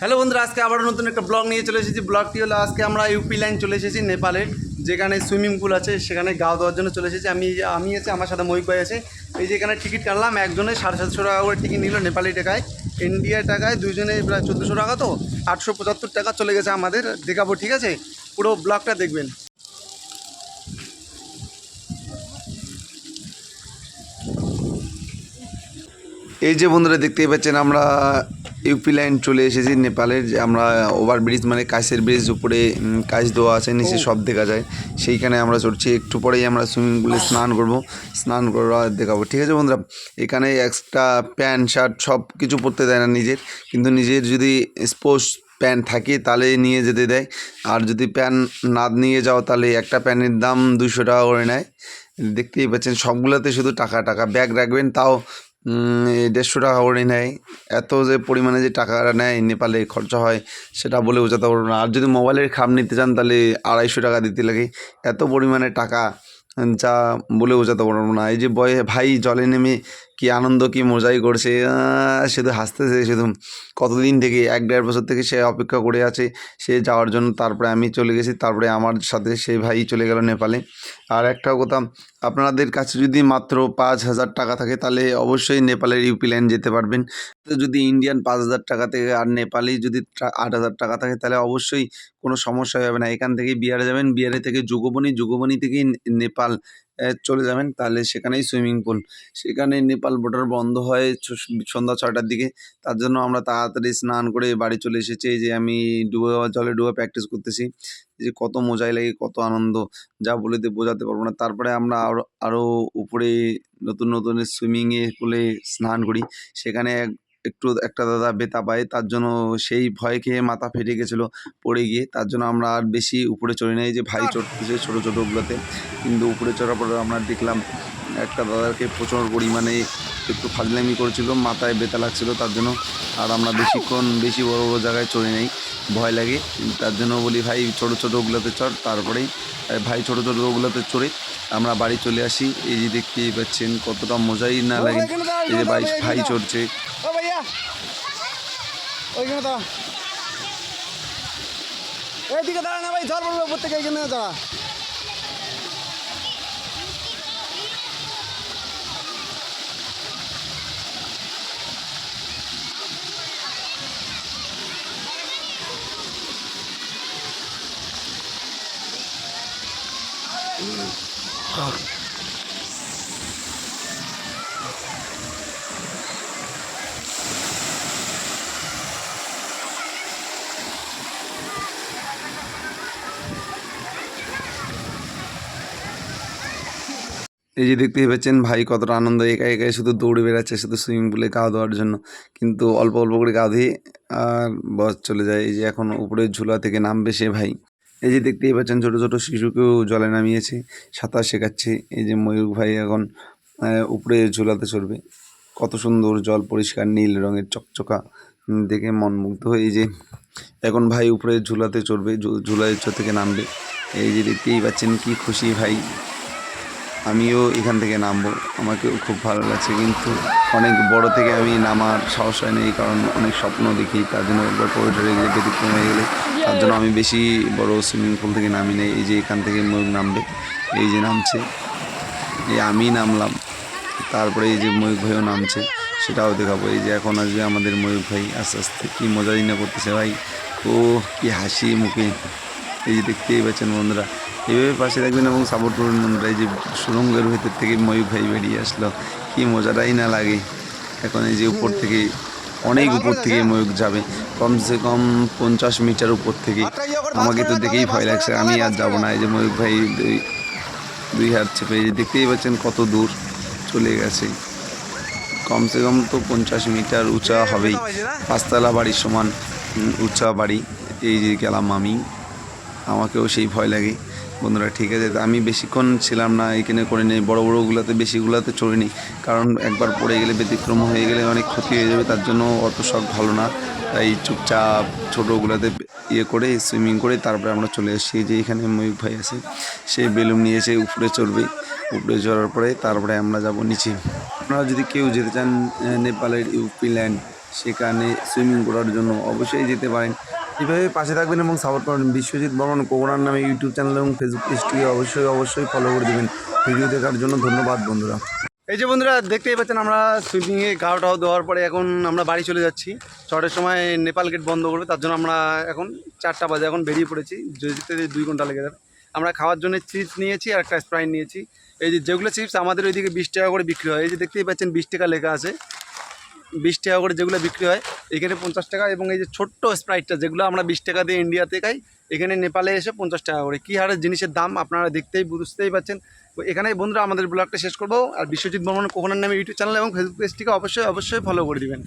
Hello বন্ধুরা, আজকে আবার নতুন একটা ব্লগ নিয়ে চলে এসেছি। ব্লগটি হলো, আজকে আমরা ইউপি লাইন চলে এসেছি, নেপালে, যেখানে সুইমিং পুল আছে, সেখানে গাও দেওয়ার জন্য চলে এসেছি। আমি আমি আছে, আমার সাথে মহিক ভাই আছে। এই যে এখানে টিকিট কাটলাম, একজনে সাড়ে সাতশো টাকা করে টিকিট নিল নেপালি টাকায়। ইন্ডিয়া টাকায় দুজনে প্রায় চোদ্দোশো টাকা তো, আটশো পঁচাত্তর টাকা চলে গেছে আমাদের। দেখাবো, ঠিক আছে? পুরো ব্লগটা দেখবেন। এই যে বন্ধুরা দেখতেই পাচ্ছেন আমরা ইউপি লাইন চলে এসেছি নেপালের যে আমরা ওভারব্রিজ মানে কাছের ব্রিজ উপরে কাচ দেওয়া আছে নিচে সব দেখা যায়। সেইখানে আমরা চড়ছি একটু পরেই আমরা সুইমিং পুলে স্নান করব। স্নান করা দেখাবো। ঠিক আছে বন্ধুরা এখানে এক্সট্রা প্যান্ট শার্ট সব কিছু পরতে দেয় না নিজের কিন্তু নিজের যদি স্পোর্টস প্যান্ট থাকে তাহলে নিয়ে যেতে দেয়। আর যদি প্যান্ট না নিয়ে যাও তাহলে একটা প্যান্টের দাম দুশো টাকা করে নেয়। দেখতেই পাচ্ছেন সবগুলোতে শুধু টাকা টাকা। ব্যাগ রাখবেন তাও দেড়শো টাকা করে নেয়। এত যে পরিমাণে যে টাকাটা নেয় নেপালে খরচা হয়, সেটা বলে বোঝাতে পারব না। আর যদি মোবাইলের খাম নিতে চান, তাহলে আড়াইশো টাকা দিতে লাগে। এত পরিমাণে টাকা, যা বলে বোঝাতে পারব না। এই যে বয়ে, ভাই জলে নেমে কি আনন্দ, কি মজাই করছে। শুধু হাসতেছে শুধু কতদিন থেকে, এক দেড় বছর থেকে সে অপেক্ষা করে আছে। সে যাওয়ার জন্য তারপরে আমি চলে গেছি, তারপরে আমার সাথে সেই ভাই চলে গেল নেপালে। আর একটা কথা, আপনাদের কাছে যদি মাত্র পাঁচ হাজার টাকা থাকে, তাহলে অবশ্যই নেপালের ইউপি লাইন যেতে পারবেন। তো যদি ইন্ডিয়ান পাঁচ হাজার টাকা থেকে আর নেপালি যদি আট হাজার টাকা থাকে, তাহলে অবশ্যই কোনো সমস্যা হবে না। এখান থেকে বিহারে যাবেন। বিহারে থেকে যুগবনি থেকেই নে- নেপাল চলে যাবেন, তাহলে সেখানেই সুইমিং পুল। সেখানে নেপাল বর্ডার বন্ধ হয় সন্ধ্যা ছয়টার দিকে। তার জন্য আমরা তাড়াতাড়ি স্নান করে বাড়ি চলে এসেছি। যে আমি ডুবে জলে ডুবে প্র্যাকটিস করতেছি। যে কত মজাই লাগে, কত আনন্দ। যা বলে দিয়ে বোঝাতে পারব না। তারপরে আমরা আরও আরও উপরে নতুন নতুন সুইমিংয়ে পুলে স্নান করি। সেখানে এক- একটু একটা দাদা বেতা পায় তার জন্য সেই ভয় খেয়ে মাথা ফেটে গেছিল। পড়ে গিয়ে তার জন্য আমরা আর বেশি উপরে চড়ি নাই যে ভাই চড়তেছে ছোটো ছোটোগুলোতে কিন্তু উপরে চড়ার পরে আমরা দেখলাম একটা দাদাকে প্রচুর পরিমাণে একটু ফাজলামি করেছিল মাথায় বেতা লাগছিল তার জন্য। আর আমরা বেশিক্ষণ বেশি বড় বড় জায়গায় চড়ি নাই ভয় লাগে। তার জন্য বলি ভাই ছোটো ছোটোগুলোতে চড়। তারপরেই ভাই ছোটো ছোটোগুলোতে চড়ে। আমরা বাড়ি চলে আসি এই যে দেখতেই পাচ্ছেন কতটা মজাই না লাগে। এই যে ভাই ভাই চড়ছে। ওইখানে দাঁড়া। এইদিকে দাঁড়া না ভাই ঝড় পড়বে উপর থেকে এইখানে দাঁড়া। এই যে দেখতেই পাচ্ছেন, ভাই কতটা আনন্দ একা একাই শুধু দৌড়ে বেড়াচ্ছে, শুধু সুইমিং পুলে গা ধোয়ার জন্য। কিন্তু অল্প অল্প করে গা ধুয়ে আর বস চলে যায়। এই যে এখন উপরে ঝুলা থেকে নামবে সে ভাই। এই যে দেখতেই পাচ্ছেন, ছোটো ছোটো শিশুকেও জলে নামিয়েছে, সাঁতার শেখাচ্ছে। এই যে ময়ূর ভাই এখন উপরে ঝুলাতে চড়বে। কত সুন্দর জল পরিষ্কার, নীল রঙের চকচকা দেখে মন মুগ্ধ। হয়ে এই যে এখন ভাই উপরে ঝুলাতে চড়বে, ঝু- ঝুলায় চর থেকে নামবে। এই যে দেখতেই পাচ্ছেন, কি খুশি ভাই। আমিও এখান থেকে নামবো। আমাকেও খুব ভালো লাগছে। কিন্তু অনেক বড় থেকে আমি নামার সাহস হয় এই কারণ অনেক স্বপ্ন দেখি, তার জন্য একবার পড়ে টরে গেলে ব্যতিক্রম হয়ে গেলে। তার জন্য আমি বেশি বড় সুইমিং পুল থেকে নামি নেই, এই যে এখান থেকে ময়ূর নামবে, এই যে নামছে, এই আমি নামলাম, তারপরে এই যে ময়ূর ভাইও নামছে, সেটাও দেখাবো। এই যে এখন আসবে আমাদের ময়ূর ভাই, আস্তে আস্তে কী মজাই না করতেছে ভাই, ও কি হাসি মুখে, এই যে দেখতেই পাচ্ছেন বন্ধুরা এইভাবে পাশে থাকবেন এবং সাপোর্ট করবেন বন্ধুরা। এই যে সুরঙ্গের ভেতর থেকে ময়ূর ভাই বেরিয়ে আসলো। কি মজাটাই না লাগে। এখন এই যে উপর থেকে, অনেক উপর থেকে ময়ূর যাবে। কমসে কম পঞ্চাশ মিটার উপর থেকে। আমাকে তো দেখেই ভয় লাগছে। আমি আর যাব না। এই যে ময়ূর ভাই দুই হাত চেপে দেখতেই পাচ্ছেন কত দূর চলে গেছে। কমসে কম তো পঞ্চাশ মিটার উঁচা হবেই। পাঁচতলা বাড়ির সমান উঁচা বাড়ি। এই যে গেলাম আমি। আমাকেও সেই ভয় লাগে। বন্ধুরা, ঠিক আছে আমি বেশিক্ষণ ছিলাম না, এখানে করে নিই বড়ো বড়োগুলোতে বেশিগুলোতে চড়িনি, কারণ একবার পড়ে গেলে ব্যতিক্রম হয়ে গেলে অনেক ক্ষতি হয়ে যাবে, তার জন্য অত শখ ভালো না, তাই চুপচাপ ছোটোগুলোতে ইয়ে করে, সুইমিং করে তারপরে আমরা চলে এসেছি যে এখানে ময়ূর ভাই আছে, সে বেলুন নিয়ে এসে উপরে চড়বে, উপরে চড়ার পরে তারপরে আমরা যাব নিচে। আপনারা যদি কেউ যেতে চান নেপালের ইউপি ল্যান্ড, সেখানে সুইমিং করার জন্য অবশ্যই যেতে পারেন এভাবে পাশে থাকবেন এবং সাপোর্ট করবেন। বিশ্বজিৎ বর্মন কোবরার নামে ইউটিউব চ্যানেল এবং ফেসবুক পেজটিকে অবশ্যই অবশ্যই ফলো করে দেবেন। ভিডিও দেখার জন্য ধন্যবাদ বন্ধুরা। এই যে বন্ধুরা, দেখতেই পাচ্ছেন আমরা সুইমিংয়ে গাও টাও দেওয়ার পরে এখন আমরা বাড়ি চলে যাচ্ছি। ছটার সময় নেপাল গেট বন্ধ করবে, তার জন্য আমরা এখন চারটা বাজে এখন বেরিয়ে পড়েছি। যেতে দুই ঘণ্টা লেগে যাবে। আমরা খাওয়ার জন্য চিপস নিয়েছি আর একটা স্প্রাইট নিয়েছি। এই যে যেগুলো চিপস আমাদের ওইদিকে বিশ টাকা করে বিক্রি হয়। এই যে দেখতেই পাচ্ছেন বিশ টাকা লেখা আছে। বিশ টাকা করে যেগুলো বিক্রি হয়, এখানে পঞ্চাশ টাকা এবং এই যে ছোট্ট স্প্রাইটটা যেগুলো আমরা বিশ টাকা দিয়ে ইন্ডিয়াতে খাই, এখানে নেপালে এসে পঞ্চাশ টাকা করে। কী হারে জিনিসের দাম আপনারা দেখতেই বুঝতেই পাচ্ছেন। এখানেই বন্ধুরা আমাদের ব্লগটা শেষ করব। আর বিশ্বজিৎ বর্মন কোহনার নামে ইউটিউব চ্যানেল এবং ফেসবুক পেজটিকে অবশ্যই অবশ্যই ফলো করে দিবেন।